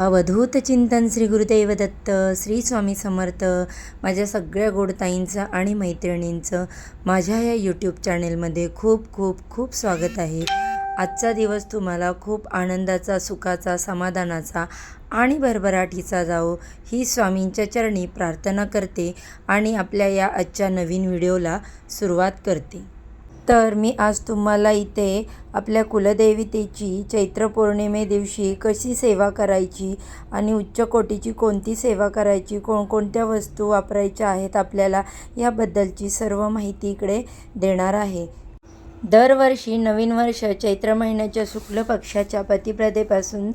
अवधूत चिंतन श्री गुरुदेव दत्त श्री स्वामी समर्थ माझ्या सगळ्या गोडताईंचं आणि मैत्रिणींचं माझ्या या यूट्यूब चॅनेलमध्ये खूप खूप खूप स्वागत आहे. आजचा दिवस तुम्हाला खूप आनंदाचा सुखाचा समाधानाचा आणि भरभराटीचा जावो ही स्वामींच्या चरणी प्रार्थना करते आणि आपल्या या आजच्या नवीन व्हिडिओला सुरुवात करते. तर मी आज तुम्हाला इथे आपल्या कुलदेवतेची चैत्र पौर्णिमे दिवशी कशी सेवा करायची आणि उच्च कोटीची कोणती सेवा करायची कोणकोणत्या वस्तू वापरायच्या आहेत आपल्याला याबद्दलची सर्व माहिती इकडे देणार आहे. दरवर्षी नवीन वर्ष चैत्र महिन्याच्या शुक्ल पक्षाच्या प्रतिप्रदेपासून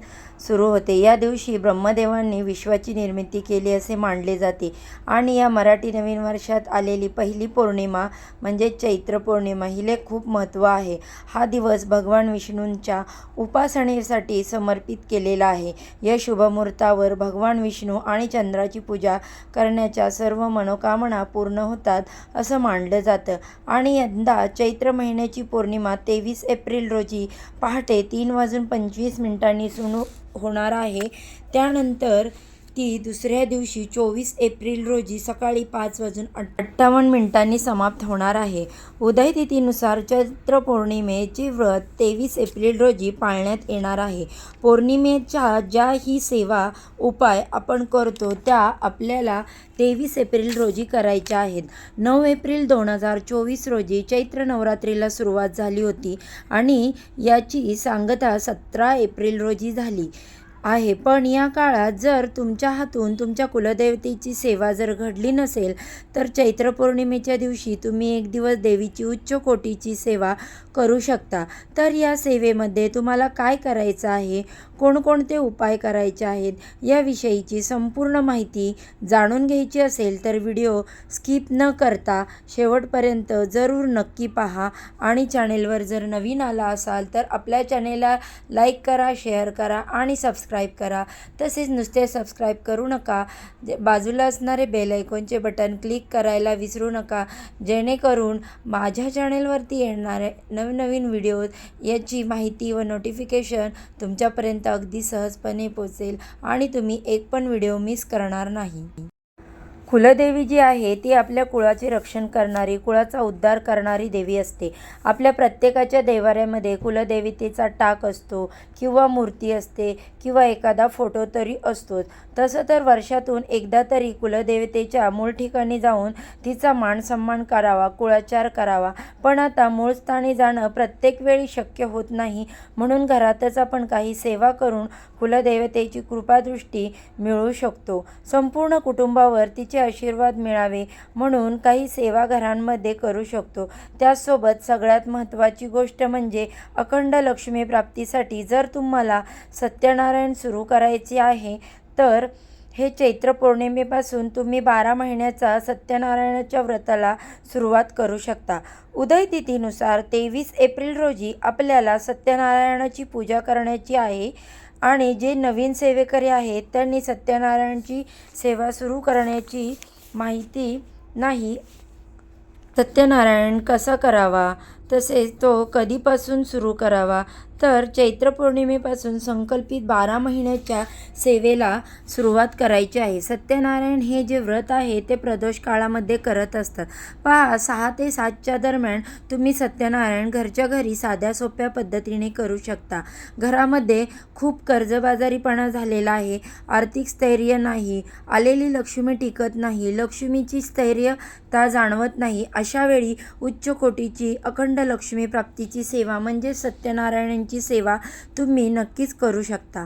सुरू होते. या दिवशी ब्रह्मदेवांनी विश्वाची निर्मिती केली असे मानले जाते आणि या मराठी नवीन वर्षात आलेली पहिली पौर्णिमा म्हणजे चैत्र पौर्णिमा हिले खूप महत्त्व आहे. हा दिवस भगवान विष्णूंच्या उपासनेसाठी समर्पित केलेला आहे. या शुभमुहूर्तावर भगवान विष्णू आणि चंद्राची पूजा करण्याच्या सर्व मनोकामना पूर्ण होतात असं मानलं जातं. आणि यंदा चैत्र महिन्याची पौर्णिमा तेवीस एप्रिल रोजी पहाटे तीन वाजून पंचवीस मिनिटांनी सुरू होणार आहे. त्यानंतर ती दुसऱ्या दिवशी चोवीस एप्रिल रोजी सकाळी पाच वाजून अठ्ठावन्न मिनिटांनी समाप्त होणार आहे. उदयतिथीनुसार चैत्र पौर्णिमेचे व्रत तेवीस एप्रिल रोजी पाळण्यात येणार आहे. पौर्णिमेच्या ज्या ही सेवा उपाय आपण करतो त्या आपल्याला तेवीस एप्रिल रोजी करायच्या आहेत. नऊ एप्रिल दोन हजार चोवीस रोजी चैत्र नवरात्रीला सुरुवात झाली होती आणि याची सांगता सतरा एप्रिल रोजी झाली. आहे. पण या काळात जर तुमच्या हातून तुमच्या कुलदेवतेची सेवा जर घडली नसेल तर चैत्र पौर्णिमेच्या दिवशी तुम्ही एक दिवस देवीची उच्च कोटीची सेवा करू शकता. तर या सेवेमध्ये तुम्हाला काय करायचं आहे? कोणकोणते उपाय करायचे आहेत? याविषयीची संपूर्ण माहिती जाणून घ्यायची असेल तर व्हिडिओ स्किप न करता शेवटपर्यंत जरूर नक्की पहा आणि चॅनेलवर जर नवीन आला असाल तर आपल्या चॅनेलला लाईक करा शेअर करा आणि सबस्क्राईब करा. तसेच नुसते सबस्क्राईब करू नका. जे बाजूला असणारे बेल आयकॉनचे बटन क्लिक करायला विसरू नका. जेणेकरून माझ्या चॅनेलवरती येणारे नवनवीन व्हिडिओ याची माहिती व नोटिफिकेशन तुमच्यापर्यंत अगदी सहजपणे पोचेल आणि तुम्ही एक पण व्हिडिओ मिस करणार नाही. कुलदेवी जी आहे ती आपल्या कुळाचे रक्षण करणारी कुळाचा उद्धार करणारी देवी असते. आपल्या प्रत्येकाच्या देवाऱ्यामध्ये कुलदेवतेचा टाक असतो किंवा मूर्ती असते किंवा एखादा फोटो तरी असतोच. तसं तर वर्षातून एकदा तरी कुलदेवतेच्या मूळ ठिकाणी जाऊन तिचा मान सन्मान करावा कुळाचार करावा. पण आता मूळ स्थानी जाणं प्रत्येक वेळी शक्य होत नाही. म्हणून घरातच आपण काही सेवा करून कुलदेवतेची कृपादृष्टी मिळू शकतो. संपूर्ण कुटुंबावर तिची आशीर्वाद मिळावे म्हणून काही सेवा घरांमध्ये करू शकतो. त्याचसोबत सगळ्यात महत्त्वाची गोष्ट म्हणजे अखंड लक्ष्मी प्राप्तीसाठी जर तुम्हाला सत्यनारायण सुरू करायचे आहे तर हे चैत्र पौर्णिमेपासून तुम्ही बारा महिन्याचा सत्यनारायणाच्या व्रताला सुरुवात करू शकता. उदय तिथीनुसार तेवीस एप्रिल रोजी आपल्याला सत्यनारायणाची पूजा करण्याची आहे. आणि जे नवीन सेवेकरी आहेत त्यांनी सत्यनारायणची सेवा सुरू करण्याची माहिती नाही. सत्यनारायण कसा करावा? तसेच तो कधीपासून सुरू करावा? तर चैत्र पौर्णिमेपासून संकल्पित बारा महिन्याच्या सेवेला सुरुवात करायची आहे. सत्यनारायण हे जे व्रत आहे ते प्रदोष काळामध्ये करत असतात. पहा सहा ते सातच्या दरम्यान तुम्ही सत्यनारायण घरच्या घरी साध्या सोप्या पद्धतीने करू शकता. घरामध्ये खूप कर्जबाजारीपणा झालेला आहे आर्थिक स्थैर्य नाही आलेली लक्ष्मी टिकत नाही लक्ष्मीची स्थैर्यता जाणवत नाही. अशावेळी उच्च कोटीची अखंड लक्ष्मी प्राप्तीची सेवा म्हणजे सत्यनारायणांची सेवा तुम्ही नक्कीच करू शकता.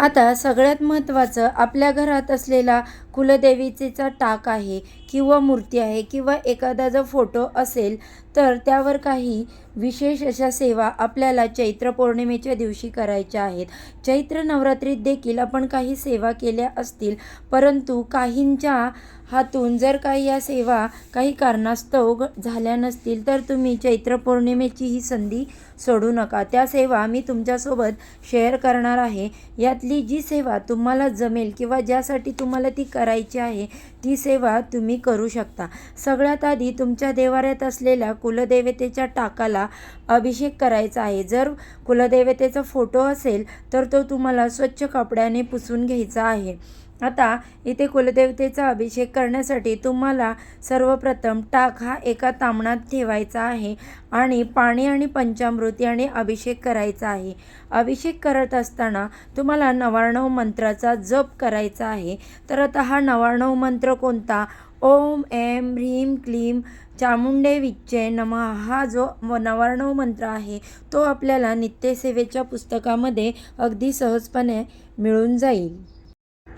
आता सगळ्यात महत्त्वाचं आपल्या घरात असलेला कुलदेवीचा टाक आहे. किंवा मूर्ती आहे किंवा एखादा जर फोटो असेल तर त्यावर काही विशेष अशा सेवा आपल्याला चैत्र पौर्णिमेच्या दिवशी करायच्या आहेत. चैत्र नवरात्रीत देखील आपण काही सेवा केल्या असतील परंतु काहींच्या हातून जर काही या सेवा काही कारणास्तव झाल्या नसतील तर तुम्ही चैत्र पौर्णिमेची ही संधी सोडू नका. त्या सेवा मी तुमच्यासोबत शेअर करणार आहे. यातली जी सेवा तुम्हाला जमेल किंवा ज्यासाठी तुम्हाला ती करायची आहे ती सेवा तुम्ही करू शकता. सगळ्यात आधी तुमच्या देवाऱ्यात असलेल्या कुलदेवतेच्या टाकाला अभिषेक करायचा आहे. जर कुलदेवतेचा फोटो असेल तर तो तुम्हाला स्वच्छ कपड्याने पुसून घ्यायचा आहे. आता इथे कुलदेवतेचा अभिषेक करण्यासाठी तुम्हाला सर्वप्रथम टाक हा एका तामणात ठेवायचा आहे आणि पाणी आणि पंचामृती आणि अभिषेक करायचा आहे. अभिषेक करत असताना तुम्हाला नवार्णव मंत्राचा जप करायचा आहे. तर आता हा नवार्णव मंत्र कोणता? ओम एम ह्रीम क्लीम चामुंडे विच्चे नमः. हा जो नवार्णव मंत्र आहे तो आपल्याला नित्यसेवेच्या पुस्तकामध्ये अगदी सहजपणे मिळून जाईल.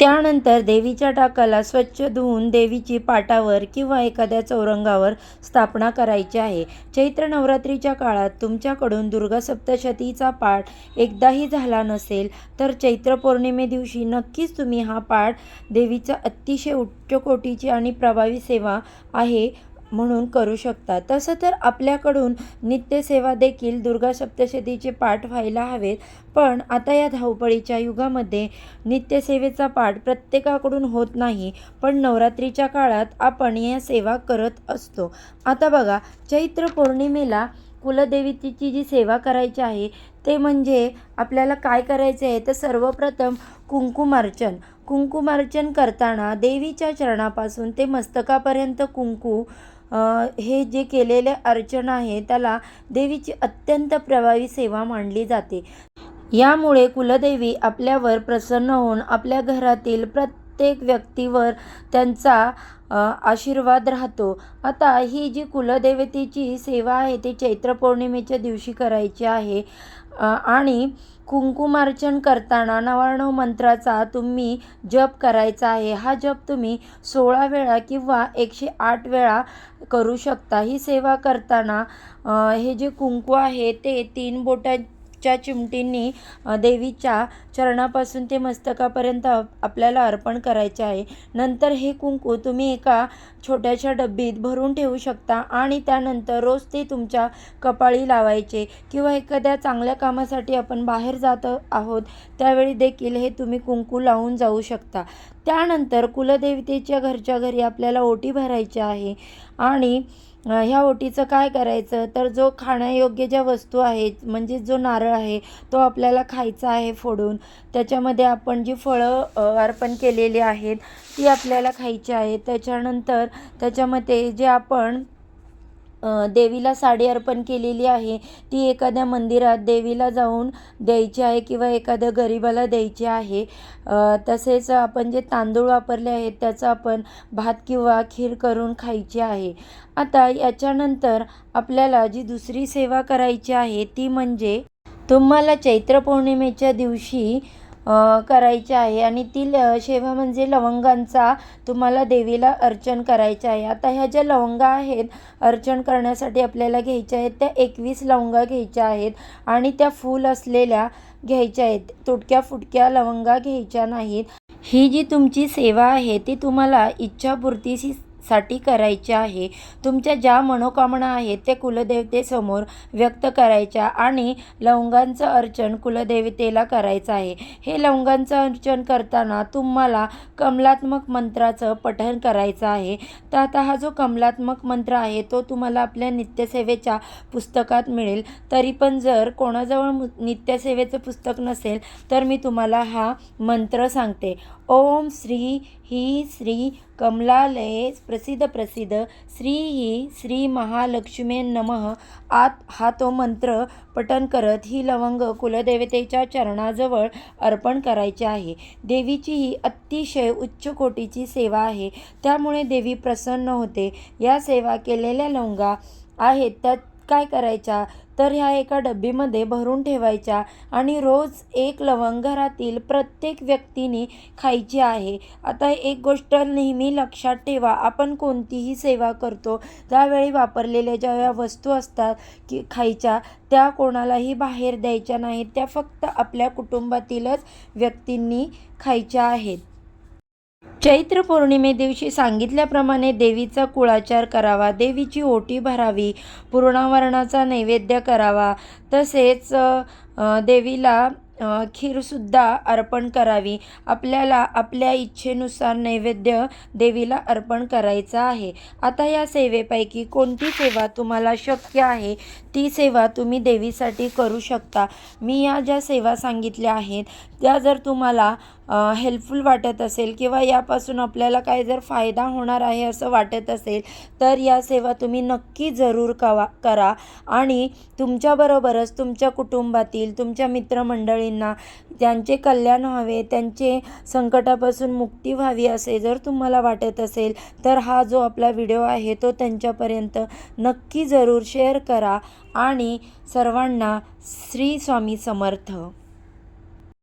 त्यानंतर देवीच्या टाकाला स्वच्छ धुवून देवीची पाटावर किंवा एखाद्या चौरंगावर स्थापना करायची आहे. चैत्र नवरात्रीच्या काळात तुमच्याकडून दुर्गा सप्तशतीचा पाठ एकदाही झाला नसेल तर चैत्र पौर्णिमे दिवशी नक्कीच तुम्ही हा पाठ देवीचा अतिशय उच्च कोटीची आणि प्रभावी सेवा आहे म्हणून करू शकता तसं तर आपल्याकडून नित्यसेवा देखील दुर्गा सप्तशतीचे पाठ व्हायला हवेत पण आता या धावपळीच्या युगामध्ये नित्यसेवेचा पाठ प्रत्येकाकडून होत नाही पण नवरात्रीच्या काळात आपण या सेवा करत असतो. आता बघा चैत्र पौर्णिमेला कुलदेवीची जी सेवा करायची आहे ते म्हणजे आपल्याला काय करायचे आहे? तर सर्वप्रथम कुंकुमार्चन. कुंकुमार्चन करताना देवीच्या चरणापासून ते मस्तकापर्यंत कुंकू हे जे केलेले अर्चना आहे त्याला देवीची अत्यंत प्रभावी सेवा मानली जाते. यामुळे कुलदेवी आपल्यावर प्रसन्न होऊन आपल्या घरातील प्रत्येक प्रत्येक व्यक्तीवर त्यांचा आशीर्वाद राहतो. आता ही जी कुलदेवतेची सेवा आहे ती चैत्र पौर्णिमेच्या दिवशी करायची आहे. आणि कुंकुमार्चन करताना नव्याण्णव मंत्राचा तुम्ही जप करायचा आहे. हा जप तुम्ही सोळा वेळा किंवा एकशे आठ वेळा करू शकता. ही सेवा करताना हे जे कुंकू आहे ते तीन बोटां च्या चिमटींनी देवीच्या चरणापासून ते मस्तकापर्यंत आपल्याला अर्पण करायचे आहे. नंतर हे कुंकू तुम्ही एका छोट्याशा डब्बीत भरून ठेवू शकता आणि त्यानंतर रोज ते तुमच्या कपाळी लावायचे किंवा एखाद्या चांगल्या कामासाठी आपण बाहेर जात आहोत त्यावेळी देखील हे तुम्ही कुंकू लावून जाऊ शकता. त्यानंतर कुलदेवतेच्या घरच्या घरी आपल्याला ओटी भरायची आहे. आणि ह्या ओटीचं काय करायचं? तर जो खाण्यायोग्य ज्या वस्तू आहेत म्हणजे जो नारळ आहे तो आपल्याला खायचा आहे फोडून. त्याच्यामध्ये आपण जी फळं अर्पण केलेली आहेत ती आपल्याला खायची आहेत त्याच्यानंतर त्याच्यामध्ये जे आपण देवीला साडी अर्पण केलेली आहे. ती एखाद्या मंदिरात देवीला जाऊन द्यायची आहे किंवा एखाद्या गरिबाला द्यायची आहे. तसेच आपण जे तांदूळ वापरले आहेत त्याचं आपण भात किंवा खीर करून खायची आहे. आता याच्यानंतर आपल्याला जी दुसरी सेवा करायची आहे ती म्हणजे तुम्हाला चैत्र पौर्णिमेच्या दिवशी करायची आहे. आणि ती ल सेवा म्हणजे लवंगांचा तुम्हाला देवीला अर्चन करायचं आहे. आता ह्या ज्या लवंगा आहेत अर्चन करण्यासाठी आपल्याला घ्यायच्या आहेत त्या एकवीस लवंगा घ्यायच्या आहेत. आणि त्या फूल असलेल्या घ्यायच्या आहेत. तुटक्या फुटक्या लवंगा घ्यायच्या नाहीत. ही जी तुमची सेवा आहे ती तुम्हाला इच्छापूर्तीशी साठी करायचे आहे. तुमच्या ज्या मनोकामना आहेत त्या कुलदेवतेसमोर व्यक्त करायच्या आणि लवंगांचं अर्चन कुलदेवतेला करायचं आहे. हे लवंगांचं अर्चन करताना तुम्हाला कमलात्मक मंत्राचं पठण करायचं आहे. तर आता हा जो कमलात्मक मंत्र आहे तो तुम्हाला आपल्या नित्यसेवेच्या पुस्तकात मिळेल. तरी पण जर कोणाजवळ नित्यसेवेचं पुस्तक नसेल तर मी तुम्हाला हा मंत्र सांगते. ओम श्री ही श्री कमलालये प्रसिद्ध प्रसिद्ध. श्री ही श्री महालक्ष्मी नमः. आत हा तो मंत्र पठन करत ही लवंग कुलदेवतेच्या चरणाजवळ अर्पण करायची आहे. देवीची ही अतिशय उच्च कोटीची सेवा आहे. त्यामुळे देवी प्रसन्न होते. या सेवा केलेल्या लवंगा आहेत. त्यात काय करायच्या? तर ह्या एका डब्बीमध्ये भरून ठेवायच्या आणि रोज एक लवंग घरातील प्रत्येक व्यक्तीने खायची आहे. आता एक गोष्ट नेहमी लक्षात ठेवा आपण कोणतीही सेवा करतो त्यावेळी वापरलेल्या ज्या या वस्तू असतात की खायच्या त्या कोणालाही बाहेर द्यायच्या नाहीत. त्या फक्त आपल्या कुटुंबातीलच व्यक्तींनी खायच्या आहेत. चैत्र पौर्णिमे दिवशी सांगितल्याप्रमाणे देवीचा कुळाचार करावा देवीची ओटी भरावी पूर्णावरणाचा नैवेद्य करावा तसेच देवीला खीरसुद्धा अर्पण करावी. आपल्याला आपल्या इच्छेनुसार नैवेद्य देवीला अर्पण करायचा आहे. आता या सेवेपैकी कोणती सेवा तुम्हाला शक्य आहे? ती सेवा तुम्ही देवीसाठी करू शकता. मी या ज्या सेवा सांगितल्या आहेत त्या जर तुम्हाला हेल्पफुल वाटत असेल किंवा यापासून आपल्याला काय जर फायदा होणार आहे असं वाटत असेल तर या सेवा तुम्ही नक्की जरूर कवा करा. आणि तुमच्याबरोबरच तुमच्या कुटुंबातील तुमच्या मित्रमंडळींना त्यांचे कल्याण व्हावे त्यांचे संकटापासून मुक्ती व्हावी असे जर तुम्हाला वाटत असेल तर हा जो आपला व्हिडिओ आहे तो त्यांच्यापर्यंत नक्की जरूर शेअर करा. आणि सर्वांना श्री स्वामी समर्थ.